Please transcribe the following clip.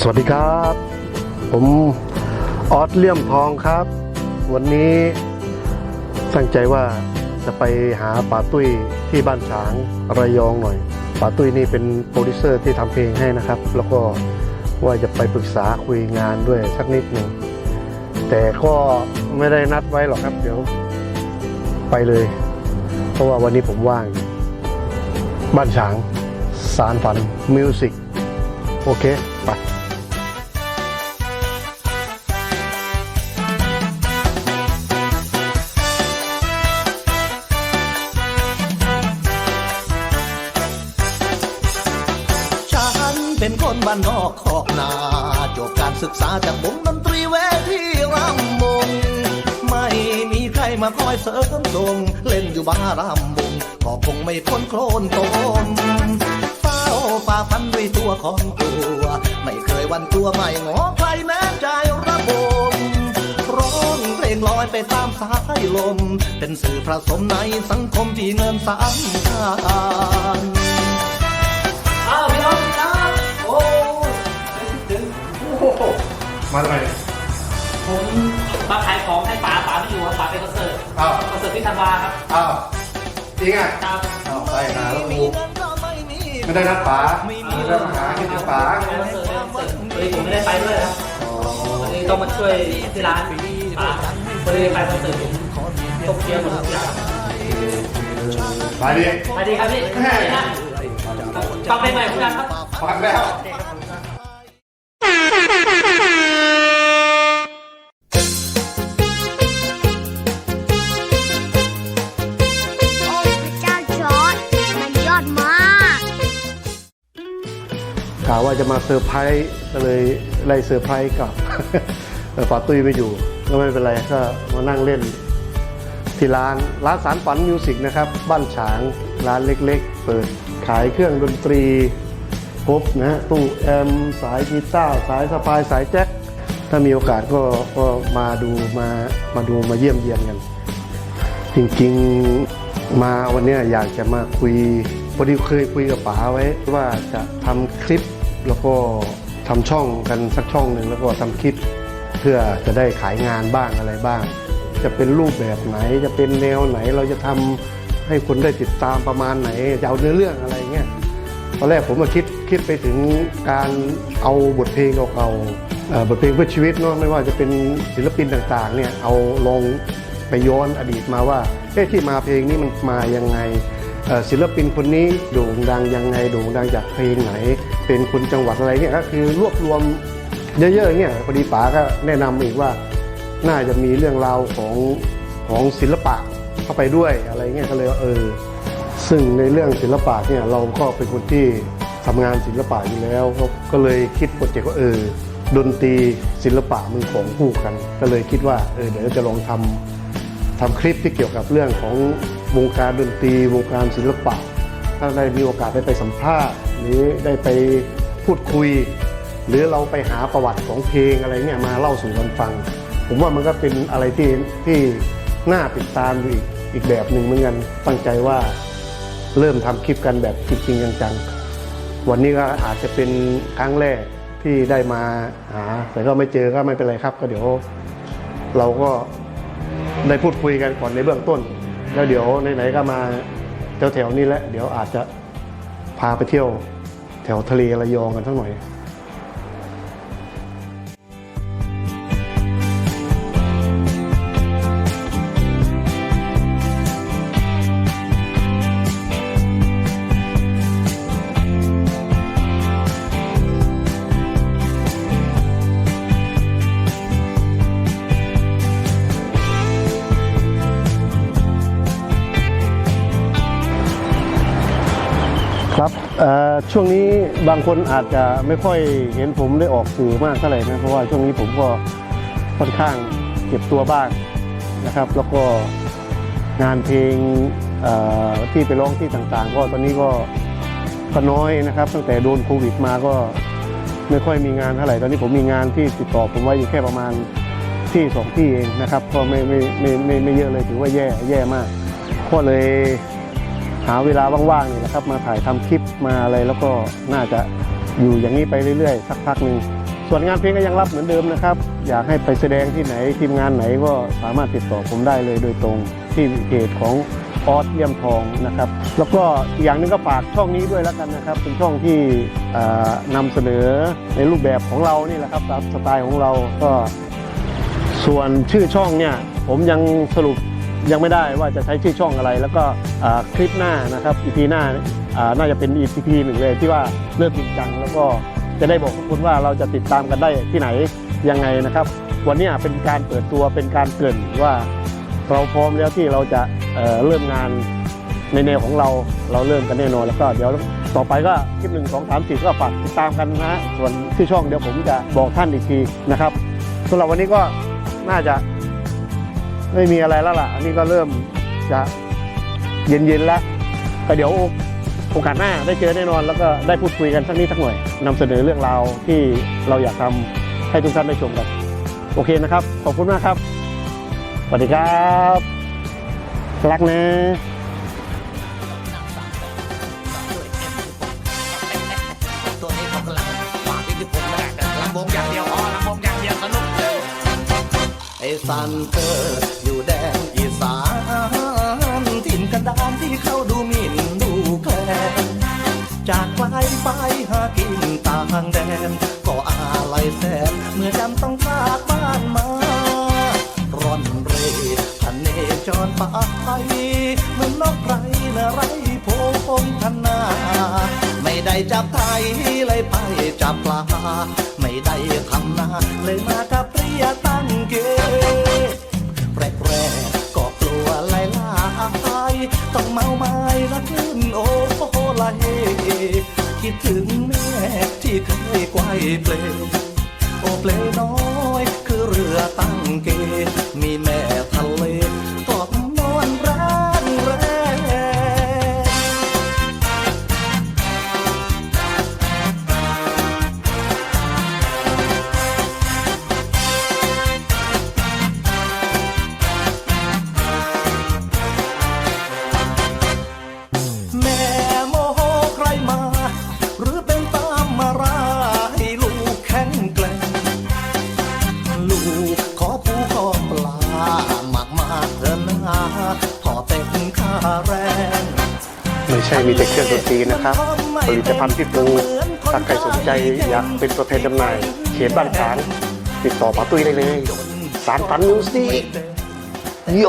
สวัสดีครับ ผมออสเลี่ยมทองครับ วันนี้ตั้งใจว่าจะไปหาป๋าตุ้ยที่บ้านฉางระยองหน่อยป๋าตุ้ยนี่เป็นโปรดิวเซอร์ที่ทำเพลงให้นะครับ แล้วก็ว่าจะไปปรึกษาคุยงานด้วยสักนิดหนึ่งแต่ก็ไม่ได้นัดไว้หรอกครับ เดี๋ยว ไปเลย เพราะว่าวันนี้ผมว่าง บ้านฉางสารฝันมิวสิกโอเค ไป เป็นคนบ้านนอกขอกนาจบการศึกษาจากวงดนตรีเวทีรำวงไม่มีใครมาคอยเสริมทรงเล่นอยู่บ้ารำวงก็คงไม่พ้นโคลนตมเฝ้าฝ่าฟันด้วยตัวของตัว ไม่เคยวันตัวไม่งอใครแม้ใจระบมร้องเพลงลอยไปตามสายลม เป็นสื่อผสมในสังคมที่เงินสำคัญ มาทำไมผมมาขายของให้ป๋าป๋าไม่อยู่ครับป๋าเป็นคอนเสิร์ตอ้าวคอนเสิร์ตที่ธันวาครับอ้าวจริงอะครับอ้าวไปหาแล้วกูไม่มีไม่ได้นัดป๋าไม่ได้มาหาที่ป๋าเป็นคอนเสิร์ตเป็นคอนเสิร์ตพอดีผมไม่ได้ไปด้วยครับอ๋อวันนี้ต้องมาช่วยที่ร้านป๋าพอดีไปคอนเสิร์ตผมตกเกียร์หมดทุกอย่างไปดิสวัสดีครับพี่นะฟังเพลงใหม่ของกันครับฟังแล้ว กกล่าวว่าจะมาเซอร์ไพรส์ก็เลยไล่เซอร์ไพรส์กับแต่ป๋าตุ้ยไม่อยู่ ก็ไม่เป็นไรก็มานั่งเล่น ที่ร้านร้านสารฝันมิวสิกนะครับ บ้านฉางร้านเล็กๆ เปิดขายเครื่องดนตรี ครบนะฮะตู้แอมสายกีตาร์สายสะพายสายแจ็คถ้ามีโอกาสก็ก็มาดูมามาดูมาเยี่ยมเยียนกัน จริงๆมาวันนี้อยากจะมาคุยพอดีเคยคุยกับป๋าไว้ ว่าจะทำคลิปแล้วก็ทำช่องกันสักช่องหนึ่งแล้วก็ทำคลิปเพื่อจะได้ขายงานบ้างอะไรบ้าง จะเป็นรูปแบบไหนจะเป็นแนวไหนเราจะทำให้คนได้ติดตามประมาณไหนจะเอาเนื้อเรื่องอะไร ตอนแรกผมมาคิดคิดไปถึงการเอาบทเพลงเก่าๆเอ่อบทเพลงเพื่อชีวิตเนาะไม่ว่าจะเป็นศิลปินต่างๆเนี่ยเอาลองไปย้อนอดีตมาว่าเอ๊ะที่มาเพลงนี้มันมายังไงศิลปินคนนี้โด่งดังยังไงโด่งดังจากเพลงไหน เป็นคนจังหวัดอะไรเนี่ยก็คือรวบรวมเยอะๆเนี่ยพอดีป๋าก็แนะนำอีกว่าน่าจะมีเรื่องราวของของศิลปะเข้าไปด้วยอะไรเงี้ยก็เลยเออ ซึ่งในเรื่องศิลปะเนี่ยเราก็เป็นคนที่ทำงานศิลปะอยู่แล้ว ก็เลยคิดโปรเจกต์ว่าเออดนตรีศิลปะมันของคู่กัน ก็เลยคิดว่าเออเดี๋ยวจะลองทำทำคลิปที่เกี่ยวกับเรื่องของวงการดนตรีวงการศิลปะ ถ้าได้มีโอกาสได้ไปสัมภาษณ์ หรือได้ไปพูดคุย หรือเราไปหาประวัติของเพลงอะไรเนี่ยมาเล่าสู่กันฟัง ผมว่ามันก็เป็นอะไรที่ที่น่าติดตามอยู่อีกอีกแบบหนึ่งเหมือนกันตั้งใจว่า เริ่มทำคลิปกันแบบจริงๆจังๆ วันนี้ก็อาจจะเป็นครั้งแรกที่ได้มาหา แต่ก็ไม่เจอก็ไม่เป็นไรครับ ก็เดี๋ยวเราก็ได้พูดคุยกันก่อนในเบื้องต้น แล้วเดี๋ยวไหนๆก็มาแถวๆนี้แล้วเดี๋ยวอาจจะพาไปเที่ยวแถวทะเลระยองกันสักหน่อย ครับช่วงนี้บางคนอาจจะไม่ค่อยเห็นผมได้ออกสื่อมากเท่าไหร่นะเพราะว่าช่วงนี้ผมก็ค่อนข้างเก็บตัวบ้างนะครับ แล้วก็งานเพลงที่ไปร้องที่ต่างๆ ก็ตอนนี้ก็ก็น้อยนะครับ ตั้งแต่โดนโควิดมาก็ไม่ค่อยมีงานเท่าไหร่ตอนนี้ผมมีงานที่ติดต่อผมไว้อยู่แค่ประมาณที่สองที่เองนะครับ ก็ไม่ไม่ไม่ไม่ไม่เยอะเลยถือว่าแย่แย่มากก็เลย หาเวลาว่างๆนี่แหละครับ มาถ่ายทำคลิปมาอะไรแล้วก็น่าจะอยู่อย่างนี้ไปเรื่อยๆ สักพักหนึ่งส่วนงานเพลงก็ยังรับเหมือนเดิมนะครับ อยากให้ไปแสดงที่ไหนทีมงานไหนก็สามารถติดต่อผมได้เลยโดยตรงที่เพจของออสเลี่ยมทองนะครับ แล้วก็อย่างหนึงก็ฝากช่องนี้ด้วยแล้วกันนะครับ เป็นช่องที่เอ่อนำเสนอในรูปแบบของเรานี่แหละครับตามสไตล์ของเราก็ส่วนชื่อช่องเนี่ยผมยังสรุปยังไม่ได้ว่าจะใช้ชื่อช่องอะไรแล้วก็ คลิปหน้านะครับ EP หน้าน่าจะเป็น EP หนึ่งเลยที่ว่าเริ่มจริงจังแล้วก็จะได้บอกทุกคนว่าเราจะติดตามกันได้ที่ไหนยังไงนะครับ วันนี้เป็นการเปิดตัวเป็นการเกริ่นว่าเราพร้อมแล้วที่เราจะเเริ่มงานในแนวของเราเราเริ่มกันแน่นอนแล้วก็เดี๋ยวต่อไปก็คลิปหนึ่งสองสามสี่ก็ฝากติดตามกันนะส่วนชื่ช่องเดี๋ยวผมจะบอกท่านอีกทีนะครับสำหรับวันนี้ก็น่าจะไม่มีอะไรแล้วล่ะ อันนี้ก็เริ่มจะ เย็นๆแล้วก็เดี๋ยวโอกาสหน้าได้เจอแน่นอน แล้วก็ได้พูดคุยกันสักนิดสักหน่อยนำเสนอเรื่องราวที่เราอยากทำให้ทุกท่านได้ชมกัน โอเคนะครับ ขอบคุณมากครับสวัสดีครับรักนะตัวนี้เขากำลังฝากอิทธิพลมาแต่ลำวงอย่างเดียวอ๋อลำวงอย่างเดียวสนุกเลยไอ้ซันเตอร์ กันดานที่เขาดูหมิ่นดูแคลนจากไกลไปหากินต่างแดน ก็อาลัยแสนเมื่อจำต้องจากบ้านมา ร่อนเร่ทันเนจรไปเหมือนนกไรนะไรโพงทนาไม่ได้จับไทยเลยไปจับปลา ไม่ได้ทำนาเลยมากับเรียตั้งเก คิดถึงแม่ที่เคยไกวเพลงโอเพลง ม่ใช่มีแต่เครื่องดนตรีนะครับ ผลิตภัณฑ์ที่ปรุงถ้าใครสนใจอยากเป็นตัวแทนจำหน่าย เขตบ้านขางติดต่อป้าตุ้ยได้เลยสารฝันมิวสิกโย